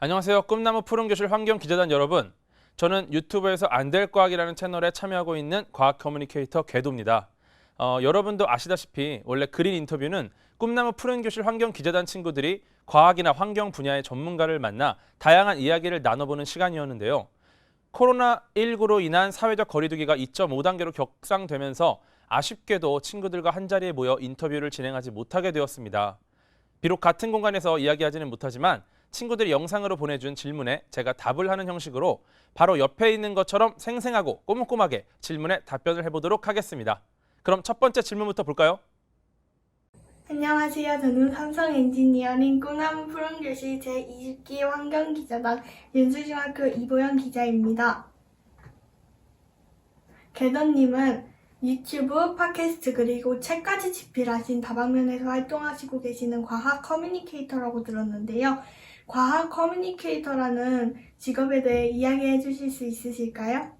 안녕하세요. 꿈나무 푸른교실 환경 기자단 여러분. 저는 유튜브에서 안 될 과학이라는 채널에 참여하고 있는 과학 커뮤니케이터 궤도입니다. 어, 여러분도 아시다시피 원래 그린 인터뷰는 꿈나무 푸른교실 환경 기자단 친구들이 과학이나 환경 분야의 전문가를 만나 다양한 이야기를 나눠보는 시간이었는데요. 코로나19로 인한 사회적 거리두기가 2.5단계로 격상되면서 아쉽게도 친구들과 한자리에 모여 인터뷰를 진행하지 못하게 되었습니다. 비록 같은 공간에서 이야기하지는 못하지만 친구들이 영상으로 보내준 질문에 제가 답을 하는 형식으로 바로 옆에 있는 것처럼 생생하고 꼬숩꼬숩하게 질문에 답변을 해보도록 하겠습니다. 그럼 첫 번째 질문부터 볼까요? 안녕하세요. 저는 삼성 엔지니어링 꿈나무 푸른교실 제20기 환경기자단 윤수중학교 이보영 기자입니다. 개던님은 유튜브, 팟캐스트 그리고 책까지 집필하신 다방면에서 활동하시고 계시는 과학 커뮤니케이터라고 들었는데요. 과학 커뮤니케이터라는 직업에 대해 이야기해 주실 수 있으실까요?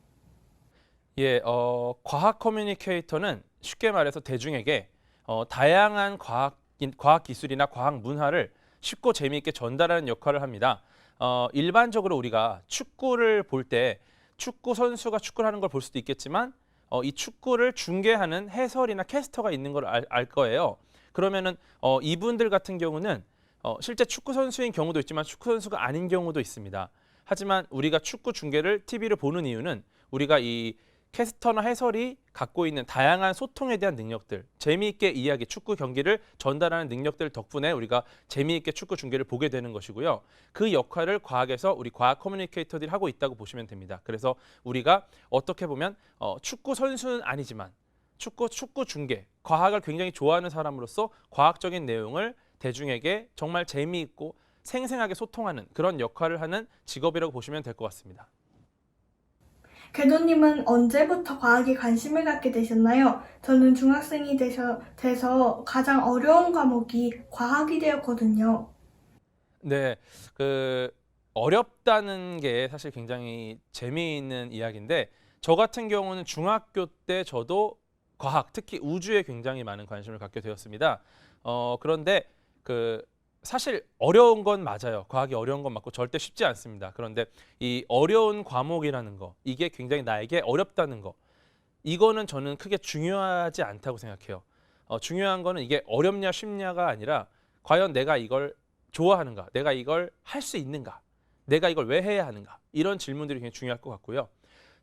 예, 어, 과학 커뮤니케이터는 쉽게 말해서 대중에게 어, 다양한 과학, 과학 기술이나 과학 문화를 쉽고 재미있게 전달하는 역할을 합니다. 어, 일반적으로 우리가 축구를 볼 때 축구 선수가 축구를 하는 걸 볼 수도 있겠지만 어, 이 축구를 중계하는 해설이나 캐스터가 있는 걸 알, 알 거예요. 그러면은 어, 이분들 같은 경우는 어, 실제 축구 선수인 경우도 있지만 축구 선수가 아닌 경우도 있습니다. 하지만 우리가 축구 중계를 TV를 보는 이유는 우리가 이 캐스터나 해설이 갖고 있는 다양한 소통에 대한 능력들, 재미있게 이야기, 축구 경기를 전달하는 능력들 덕분에 우리가 재미있게 축구 중계를 보게 되는 것이고요. 그 역할을 과학에서 우리 과학 커뮤니케이터들이 하고 있다고 보시면 됩니다. 그래서 우리가 어떻게 보면 어, 축구 선수는 아니지만 축구 축구 중계, 과학을 굉장히 좋아하는 사람으로서 과학적인 내용을 대중에게 정말 재미있고 생생하게 소통하는 그런 역할을 하는 직업이라고 보시면 될 것 같습니다. 궤도님은 언제부터 과학에 관심을 갖게 되셨나요? 저는 중학생이 되셔, 돼서 가장 어려운 과목이 과학이 되었거든요. 네, 그 어렵다는 게 사실 굉장히 재미있는 이야기인데 저 같은 경우는 중학교 때 저도 과학, 특히 우주에 굉장히 많은 관심을 갖게 되었습니다. 어, 그런데 그 사실 어려운 건 맞아요. 과학이 어려운 건 맞고 절대 쉽지 않습니다. 그런데 이 어려운 과목이라는 거, 이게 굉장히 나에게 어렵다는 거, 이거는 저는 크게 중요하지 않다고 생각해요. 어, 중요한 거는 이게 어렵냐 쉽냐가 아니라 과연 내가 이걸 좋아하는가, 내가 이걸 할 수 있는가, 내가 이걸 왜 해야 하는가 이런 질문들이 굉장히 중요할 것 같고요.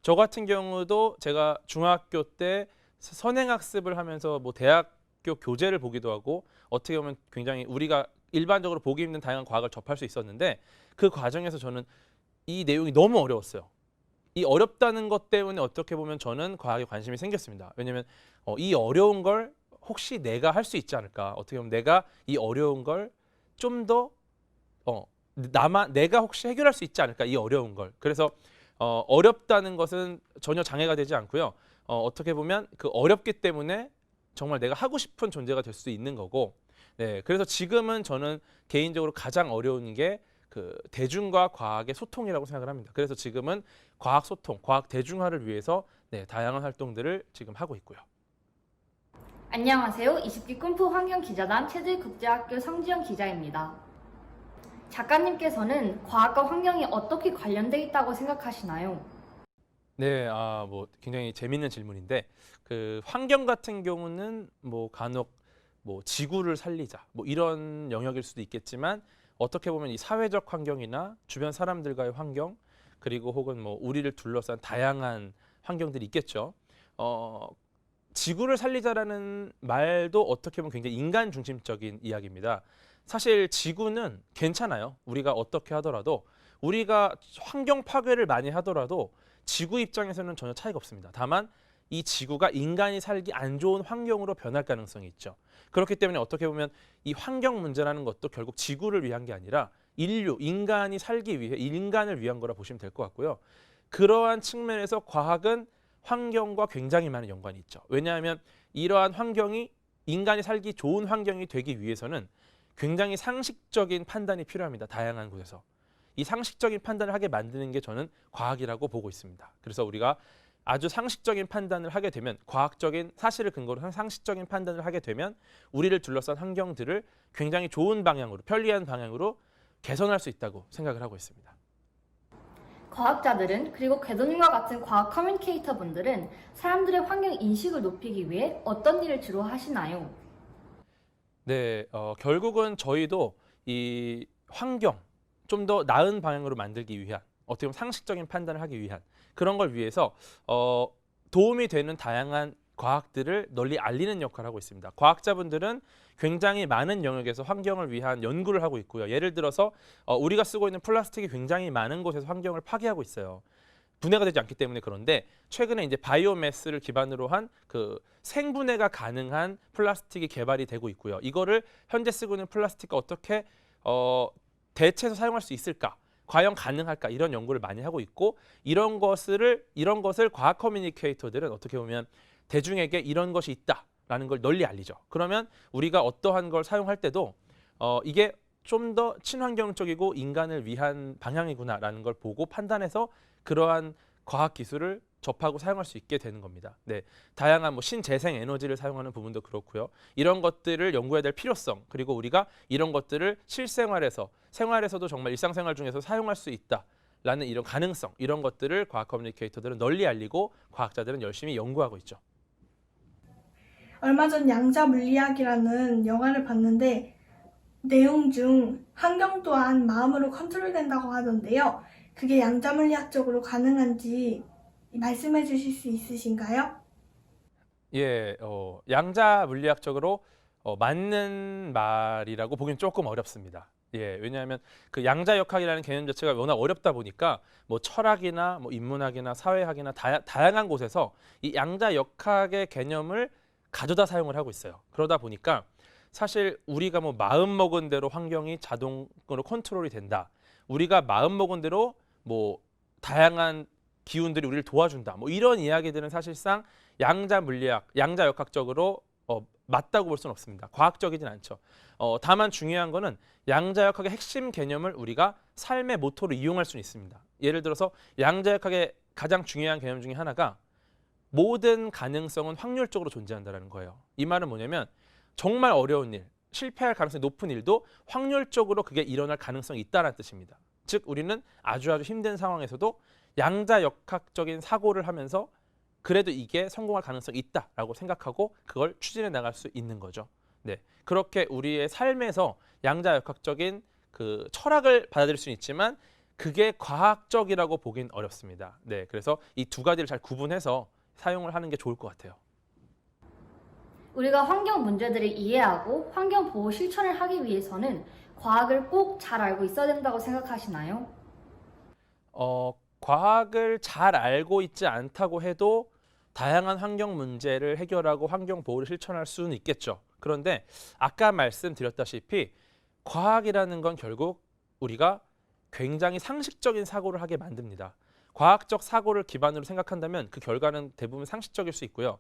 저 같은 경우도 제가 중학교 때 선행학습을 하면서 뭐 대학 교 교재를 보기도 하고 어떻게 보면 굉장히 우리가 일반적으로 보기 힘든 다양한 과학을 접할 수 있었는데 그 과정에서 저는 이 내용이 너무 어려웠어요. 이 어렵다는 것 때문에 어떻게 보면 저는 과학에 관심이 생겼습니다. 왜냐하면 어, 이 어려운 걸 혹시 내가 할 수 있지 않을까? 어떻게 보면 내가 이 어려운 걸 좀더 어, 나만 내가 혹시 해결할 수 있지 않을까? 이 어려운 걸. 그래서 어, 어렵다는 것은 전혀 장애가 되지 않고요. 어, 어떻게 보면 그 어렵기 때문에 정말 내가 하고 싶은 존재가 될 수 있는 거고 네, 그래서 지금은 저는 개인적으로 가장 어려운 게 그 대중과 과학의 소통이라고 생각을 합니다. 그래서 지금은 과학 소통, 과학 대중화를 위해서 네, 다양한 활동들을 지금 하고 있고요. 안녕하세요. 20기 꿈프 환경기자단 체질국제학교 성지영 기자입니다. 작가님께서는 과학과 환경이 어떻게 관련돼 있다고 생각하시나요? 네, 아, 뭐 굉장히 재밌는 질문인데 그 환경 같은 경우는 뭐 간혹 뭐 지구를 살리자 뭐 이런 영역일 수도 있겠지만 어떻게 보면 이 사회적 환경이나 주변 사람들과의 환경 그리고 혹은 뭐 우리를 둘러싼 다양한 환경들이 있겠죠. 어, 지구를 살리자라는 말도 어떻게 보면 굉장히 인간 중심적인 이야기입니다. 사실 지구는 괜찮아요. 우리가 어떻게 하더라도 우리가 환경 파괴를 많이 하더라도 지구 입장에서는 전혀 차이가 없습니다. 다만 이 지구가 인간이 살기 안 좋은 환경으로 변할 가능성이 있죠. 그렇기 때문에 어떻게 보면 이 환경 문제라는 것도 결국 지구를 위한 게 아니라 인류, 인간이 살기 위해 인간을 위한 거라 보시면 될 것 같고요. 그러한 측면에서 과학은 환경과 굉장히 많은 연관이 있죠. 왜냐하면 이러한 환경이 인간이 살기 좋은 환경이 되기 위해서는 굉장히 상식적인 판단이 필요합니다. 다양한 곳에서. 이 상식적인 판단을 하게 만드는 게 저는 과학이라고 보고 있습니다. 그래서 우리가 아주 상식적인 판단을 하게 되면 과학적인 사실을 근거로 한 상식적인 판단을 하게 되면 우리를 둘러싼 환경들을 굉장히 좋은 방향으로 편리한 방향으로 개선할 수 있다고 생각을 하고 있습니다. 과학자들은 그리고 궤도님과 같은 과학 커뮤니케이터 분들은 사람들의 환경 인식을 높이기 위해 어떤 일을 주로 하시나요? 네, 어, 결국은 저희도 이 환경 좀 더 나은 방향으로 만들기 위한 어떻게 보면 상식적인 판단을 하기 위한 그런 걸 위해서 어, 도움이 되는 다양한 과학들을 널리 알리는 역할을 하고 있습니다. 과학자분들은 굉장히 많은 영역에서 환경을 위한 연구를 하고 있고요. 예를 들어서 어, 우리가 쓰고 있는 플라스틱이 굉장히 많은 곳에서 환경을 파괴하고 있어요. 분해가 되지 않기 때문에 그런데 최근에 이제 바이오매스를 기반으로 한 그 생분해가 가능한 플라스틱이 개발이 되고 있고요. 이거를 현재 쓰고 있는 플라스틱과 어떻게 어, 대체해서 사용할 수 있을까? 과연 가능할까? 이런 연구를 많이 하고 있고 이런 것을 이런 것을 과학 커뮤니케이터들은 어떻게 보면 대중에게 이런 것이 있다라는 걸 널리 알리죠. 그러면 우리가 어떠한 걸 사용할 때도 어, 이게 좀 더 친환경적이고 인간을 위한 방향이구나라는 걸 보고 판단해서 그러한 과학 기술을 접하고 사용할 수 있게 되는 겁니다. 네, 다양한 뭐 신재생 에너지를 사용하는 부분도 그렇고요. 이런 것들을 연구해야 될 필요성 그리고 우리가 이런 것들을 실생활에서 생활에서도 정말 일상생활 중에서 사용할 수 있다 라는 이런 가능성 이런 것들을 과학 커뮤니케이터들은 널리 알리고 과학자들은 열심히 연구하고 있죠. 얼마 전 양자 물리학이라는 영화를 봤는데 내용 중 환경 또한 마음으로 컨트롤된다고 하던데요. 그게 양자 물리학적으로 가능한지 말씀해 주실 수 있으신가요? 예, 어, 양자 물리학적으로 어, 맞는 말이라고 보기는 조금 어렵습니다. 예, 왜냐하면 그 양자역학이라는 개념 자체가 워낙 어렵다 보니까 뭐 철학이나 뭐 인문학이나 사회학이나 다, 다양한 곳에서 이 양자역학의 개념을 가져다 사용을 하고 있어요. 그러다 보니까 사실 우리가 뭐 마음 먹은 대로 환경이 자동으로 컨트롤이 된다. 우리가 마음 먹은 대로 뭐 다양한 기운들이 우리를 도와준다. 뭐 이런 이야기들은 사실상 양자 물리학, 양자 역학적으로 어, 맞다고 볼 수는 없습니다. 과학적이진 않죠. 어, 다만 중요한 거는 양자 역학의 핵심 개념을 우리가 삶의 모토로 이용할 수는 있습니다. 예를 들어서 양자 역학의 가장 중요한 개념 중에 하나가 모든 가능성은 확률적으로 존재한다는 거예요. 이 말은 뭐냐면 정말 어려운 일, 실패할 가능성이 높은 일도 확률적으로 그게 일어날 가능성이 있다는 뜻입니다. 즉 우리는 아주 아주 힘든 상황에서도 양자 역학적인 사고를 하면서 그래도 이게 성공할 가능성이 있다라고 생각하고 그걸 추진해 나갈 수 있는 거죠. 네. 그렇게 우리의 삶에서 양자 역학적인 그 철학을 받아들일 수는 있지만 그게 과학적이라고 보긴 어렵습니다. 네. 그래서 이 두 가지를 잘 구분해서 사용을 하는 게 좋을 것 같아요. 우리가 환경 문제들을 이해하고 환경 보호 실천을 하기 위해서는 과학을 꼭 잘 알고 있어야 된다고 생각하시나요? 어, 과학을 잘 알고 있지 않다고 해도 다양한 환경 문제를 해결하고 환경 보호를 실천할 수는 있겠죠. 그런데 아까 말씀드렸다시피 과학이라는 건 결국 우리가 굉장히 상식적인 사고를 하게 만듭니다. 과학적 사고를 기반으로 생각한다면 그 결과는 대부분 상식적일 수 있고요.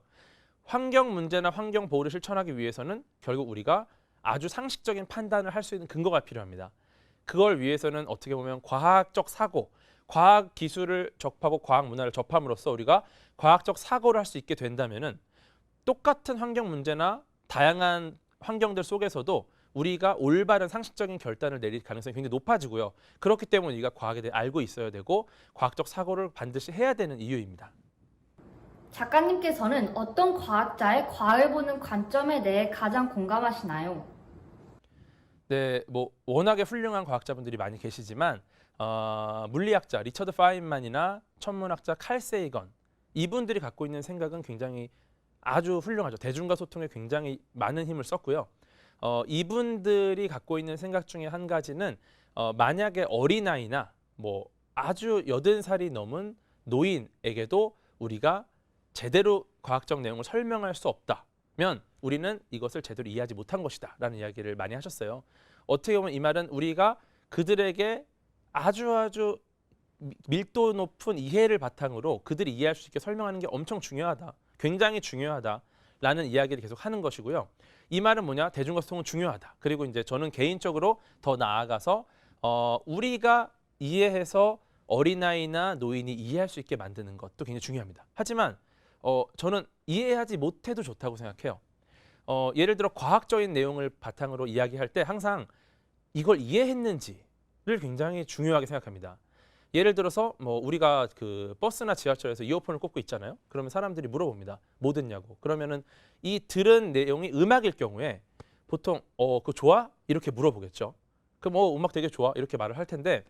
환경 문제나 환경 보호를 실천하기 위해서는 결국 우리가 아주 상식적인 판단을 할 수 있는 근거가 필요합니다. 그걸 위해서는 어떻게 보면 과학적 사고, 과학 기술을 접하고 과학 문화를 접함으로써 우리가 과학적 사고를 할 수 있게 된다면은 똑같은 환경 문제나 다양한 환경들 속에서도 우리가 올바른 상식적인 결단을 내릴 가능성이 굉장히 높아지고요. 그렇기 때문에 우리가 과학에 대해 알고 있어야 되고 과학적 사고를 반드시 해야 되는 이유입니다. 작가님께서는 어떤 과학자의 과학을 보는 관점에 대해 가장 공감하시나요? 네, 뭐 워낙에 훌륭한 과학자분들이 많이 계시지만 어, 물리학자 리처드 파인만이나 천문학자 칼 세이건 이분들이 갖고 있는 생각은 굉장히 아주 훌륭하죠. 대중과 소통에 굉장히 많은 힘을 썼고요. 어, 이분들이 갖고 있는 생각 중에 한 가지는 어, 만약에 어린아이나 뭐 아주 여든 살이 넘은 노인에게도 우리가 제대로 과학적 내용을 설명할 수 없다 면 우리는 이것을 제대로 이해하지 못한 것이다 라는 이야기를 많이 하셨어요. 어떻게 보면 이 말은 우리가 그들에게 아주 아주 미- 밀도 높은 이해를 바탕으로 그들이 이해할 수 있게 설명하는 게 엄청 중요하다. 굉장히 중요하다 라는 이야기를 계속 하는 것이고요. 이 말은 뭐냐? 대중과 소통은 중요하다. 그리고 이제 저는 개인적으로 더 나아가서 어, 우리가 이해해서 어린아이나 노인이 이해할 수 있게 만드는 것도 굉장히 중요합니다. 하지만 어, 저는 이해하지 못해도 좋다고 생각해요. 어, 예를 들어 과학적인 내용을 바탕으로 이야기할 때 항상 이걸 이해했는지 굉장히 중요하게 생각합니다. 예를 들어서 뭐 우리가 그 버스나 지하철에서 이어폰을 꽂고 있잖아요. 그러면 사람들이 물어봅니다. 뭐 듣냐고. 그러면은 이 들은 내용이 음악일 경우에 보통 어 그거 좋아? 이렇게 물어보겠죠. 그럼 어 음악 되게 좋아 이렇게 말을 할 텐데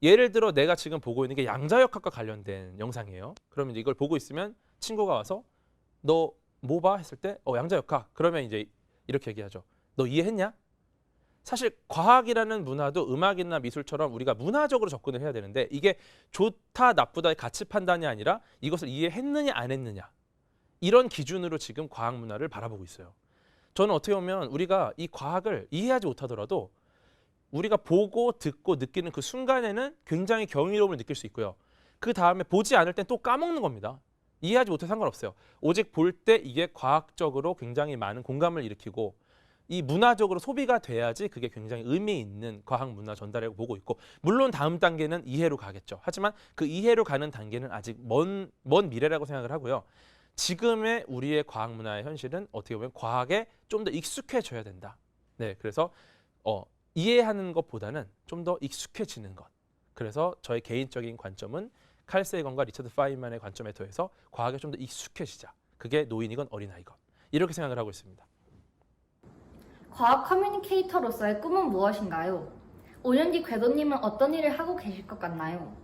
예를 들어 내가 지금 보고 있는 게 양자역학과 관련된 영상이에요. 그러면 이걸 보고 있으면 친구가 와서 너 뭐 봐? 했을 때 어 양자역학. 그러면 이제 이렇게 얘기하죠. 너 이해했냐? 사실 과학이라는 문화도 음악이나 미술처럼 우리가 문화적으로 접근을 해야 되는데 이게 좋다 나쁘다의 가치 판단이 아니라 이것을 이해했느냐 안 했느냐 이런 기준으로 지금 과학 문화를 바라보고 있어요. 저는 어떻게 보면 우리가 이 과학을 이해하지 못하더라도 우리가 보고 듣고 느끼는 그 순간에는 굉장히 경이로움을 느낄 수 있고요. 그 다음에 보지 않을 땐 또 까먹는 겁니다. 이해하지 못해 상관없어요. 오직 볼 때 이게 과학적으로 굉장히 많은 공감을 일으키고 이 문화적으로 소비가 돼야지 그게 굉장히 의미 있는 과학 문화 전달이라고 보고 있고 물론 다음 단계는 이해로 가겠죠. 하지만 그 이해로 가는 단계는 아직 먼, 먼 미래라고 생각을 하고요. 지금의 우리의 과학 문화의 현실은 어떻게 보면 과학에 좀 더 익숙해져야 된다. 네, 그래서 어, 이해하는 것보다는 좀 더 익숙해지는 것. 그래서 저의 개인적인 관점은 칼 세이건과 리처드 파인만의 관점에 더해서 과학에 좀 더 익숙해지자. 그게 노인이건 어린아이건 이렇게 생각을 하고 있습니다. 과학 커뮤니케이터로서의 꿈은 무엇인가요? 5년 뒤 궤도님은 어떤 일을 하고 계실 것 같나요?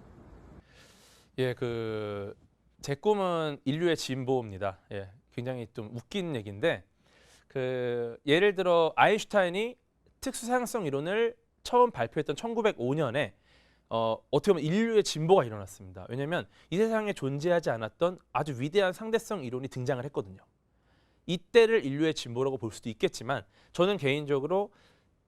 예, 그 제 꿈은 인류의 진보입니다. 예, 굉장히 좀 웃긴 얘기인데 그 예를 들어 아인슈타인이 특수상성 이론을 처음 발표했던 1905년에 어, 어떻게 보면 인류의 진보가 일어났습니다. 왜냐하면 이 세상에 존재하지 않았던 아주 위대한 상대성 이론이 등장을 했거든요. 이때를 인류의 진보라고 볼 수도 있겠지만 저는 개인적으로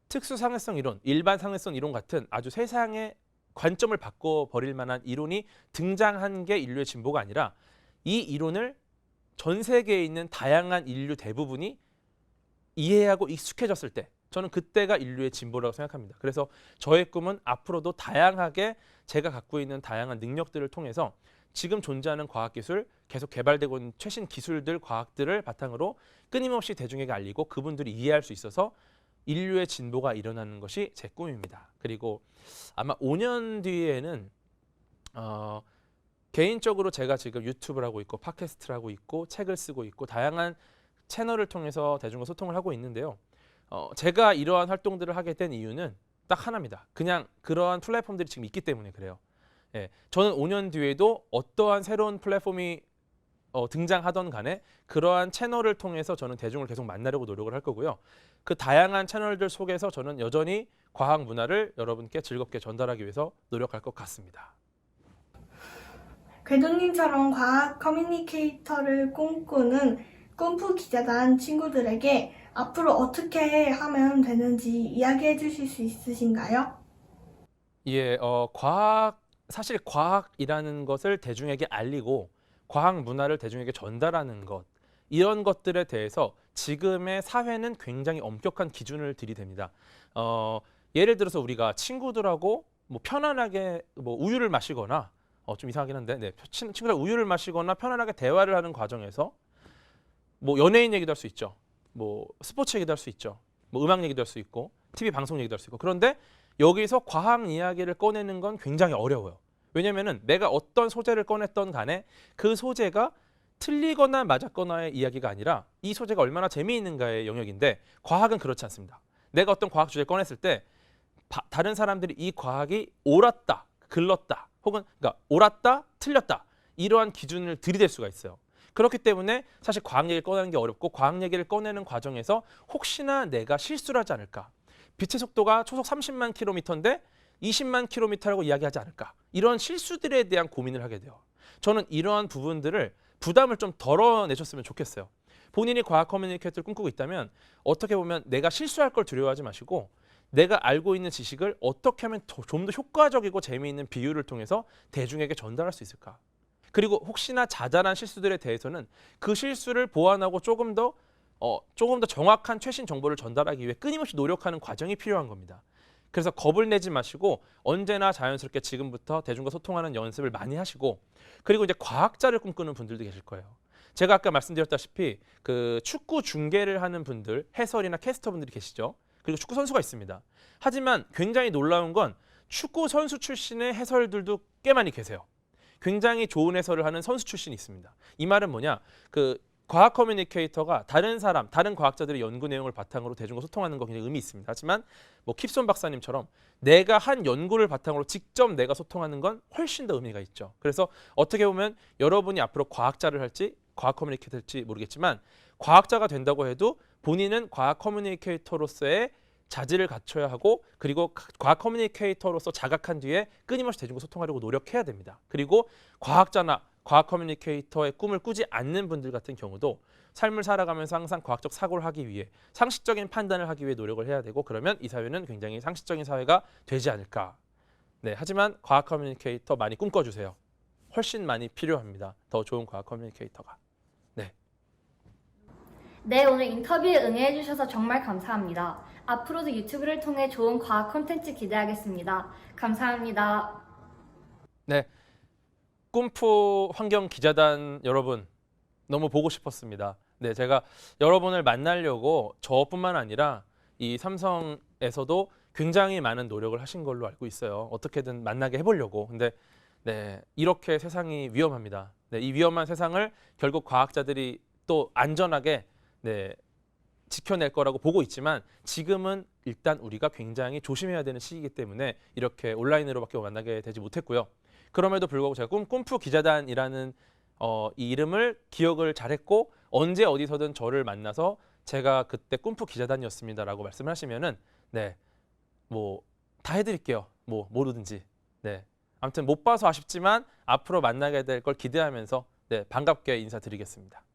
특수 상대성 이론, 일반 상대성 이론 같은 아주 세상의 관점을 바꿔 버릴 만한 이론이 등장한 게 인류의 진보가 아니라 이 이론을 전 세계에 있는 다양한 인류 대부분이 이해하고 익숙해졌을 때 저는 그때가 인류의 진보라고 생각합니다. 그래서 저의 꿈은 앞으로도 다양하게 제가 갖고 있는 다양한 능력들을 통해서 지금 존재하는 과학기술 계속 개발되고 있는 최신 기술들, 과학들을 바탕으로 끊임없이 대중에게 알리고 그분들이 이해할 수 있어서 인류의 진보가 일어나는 것이 제 꿈입니다. 그리고 아마 5년 뒤에는 어, 개인적으로 제가 지금 유튜브를 하고 있고 팟캐스트를 하고 있고 책을 쓰고 있고 다양한 채널을 통해서 대중과 소통을 하고 있는데요. 어, 제가 이러한 활동들을 하게 된 이유는 딱 하나입니다. 그냥 그러한 플랫폼들이 지금 있기 때문에 그래요. 예, 저는 5년 뒤에도 어떠한 새로운 플랫폼이 어, 등장하던 간에 그러한 채널을 통해서 저는 대중을 계속 만나려고 노력을 할 거고요. 그 다양한 채널들 속에서 저는 여전히 과학 문화를 여러분께 즐겁게 전달하기 위해서 노력할 것 같습니다. 궤도님처럼 과학 커뮤니케이터를 꿈꾸는 꿈프 기자단 친구들에게 앞으로 어떻게 하면 되는지 이야기해 주실 수 있으신가요? 예, 어, 과학 사실 과학이라는 것을 대중에게 알리고 과학 문화를 대중에게 전달하는 것 이런 것들에 대해서 지금의 사회는 굉장히 엄격한 기준을 들이댑니다. 어, 예를 들어서 우리가 친구들하고 뭐 편안하게 뭐 우유를 마시거나 어, 좀 이상하긴 한데 네, 친- 친구랑 우유를 마시거나 편안하게 대화를 하는 과정에서 뭐 연예인 얘기도 할 수 있죠. 뭐 스포츠 얘기도 할 수 있죠. 뭐 음악 얘기도 할 수 있고 TV 방송 얘기도 할 수 있고 그런데 여기서 과학 이야기를 꺼내는 건 굉장히 어려워요. 왜냐면은 내가 어떤 소재를 꺼냈던 간에 그 소재가 틀리거나 맞았거나의 이야기가 아니라 이 소재가 얼마나 재미있는가의 영역인데 과학은 그렇지 않습니다. 내가 어떤 과학 주제를 꺼냈을 때 바- 다른 사람들이 이 과학이 옳았다, 글렀다, 혹은 그러니까 옳았다, 틀렸다 이러한 기준을 들이댈 수가 있어요. 그렇기 때문에 사실 과학 얘기를 꺼내는 게 어렵고 과학 얘기를 꺼내는 과정에서 혹시나 내가 실수를 하지 않을까 빛의 속도가 초속 30만 킬로미터인데 20만 킬로미터라고 이야기하지 않을까 이런 실수들에 대한 고민을 하게 돼요. 저는 이러한 부분들을 부담을 좀 덜어내셨으면 좋겠어요. 본인이 과학 커뮤니케이터를 꿈꾸고 있다면 어떻게 보면 내가 실수할 걸 두려워하지 마시고 내가 알고 있는 지식을 어떻게 하면 좀 더 효과적이고 재미있는 비유를 통해서 대중에게 전달할 수 있을까? 그리고 혹시나 자잘한 실수들에 대해서는 그 실수를 보완하고 조금 더 어, 조금 더 정확한 최신 정보를 전달하기 위해 끊임없이 노력하는 과정이 필요한 겁니다. 그래서 겁을 내지 마시고 언제나 자연스럽게 지금부터 대중과 소통하는 연습을 많이 하시고 그리고 이제 과학자를 꿈꾸는 분들도 계실 거예요. 제가 아까 말씀드렸다시피 그 축구 중계를 하는 분들, 해설이나 캐스터 분들이 계시죠. 그리고 축구 선수가 있습니다. 하지만 굉장히 놀라운 건 축구 선수 출신의 해설들도 꽤 많이 계세요. 굉장히 좋은 해설을 하는 선수 출신이 있습니다. 이 말은 뭐냐? 그 과학 커뮤니케이터가 다른 사람, 다른 과학자들의 연구 내용을 바탕으로 대중과 소통하는 거 굉장히 의미 있습니다. 하지만 뭐 킵손 박사님처럼 내가 한 연구를 바탕으로 직접 내가 소통하는 건 훨씬 더 의미가 있죠. 그래서 어떻게 보면 여러분이 앞으로 과학자를 할지 과학 커뮤니케이터 할지 모르겠지만 과학자가 된다고 해도 본인은 과학 커뮤니케이터로서의 자질을 갖춰야 하고 그리고 과학 커뮤니케이터로서 자각한 뒤에 끊임없이 대중과 소통하려고 노력해야 됩니다. 그리고 과학자나 과학 커뮤니케이터의 꿈을 꾸지 않는 분들 같은 경우도 삶을 살아가면서 항상 과학적 사고를 하기 위해 상식적인 판단을 하기 위해 노력을 해야 되고 그러면 이 사회는 굉장히 상식적인 사회가 되지 않을까. 네, 하지만 과학 커뮤니케이터 많이 꿈꿔주세요. 훨씬 많이 필요합니다. 더 좋은 과학 커뮤니케이터가. 네, 오늘 인터뷰에 응해주셔서 정말 감사합니다. 앞으로도 유튜브를 통해 좋은 과학 콘텐츠 기대하겠습니다. 감사합니다. 꿈프 환경 기자단 여러분 너무 보고 싶었습니다. 네, 제가 여러분을 만나려고 저뿐만 아니라 이 삼성에서도 굉장히 많은 노력을 하신 걸로 알고 있어요. 어떻게든 만나게 해보려고. 근데 네, 이렇게 세상이 위험합니다. 네, 이 위험한 세상을 결국 과학자들이 또 안전하게 네, 지켜낼 거라고 보고 있지만 지금은 일단 우리가 굉장히 조심해야 되는 시기이기 때문에 이렇게 온라인으로밖에 만나게 되지 못했고요. 그럼에도 불구하고 제가 꿈, 꿈프 기자단이라는 어, 이 이름을 기억을 잘했고 언제 어디서든 저를 만나서 제가 그때 꿈프 기자단이었습니다라고 말씀을 하시면은 네, 뭐 다 해드릴게요. 뭐 뭐로든지. 네, 아무튼 못 봐서 아쉽지만 앞으로 만나게 될 걸 기대하면서 네 반갑게 인사드리겠습니다.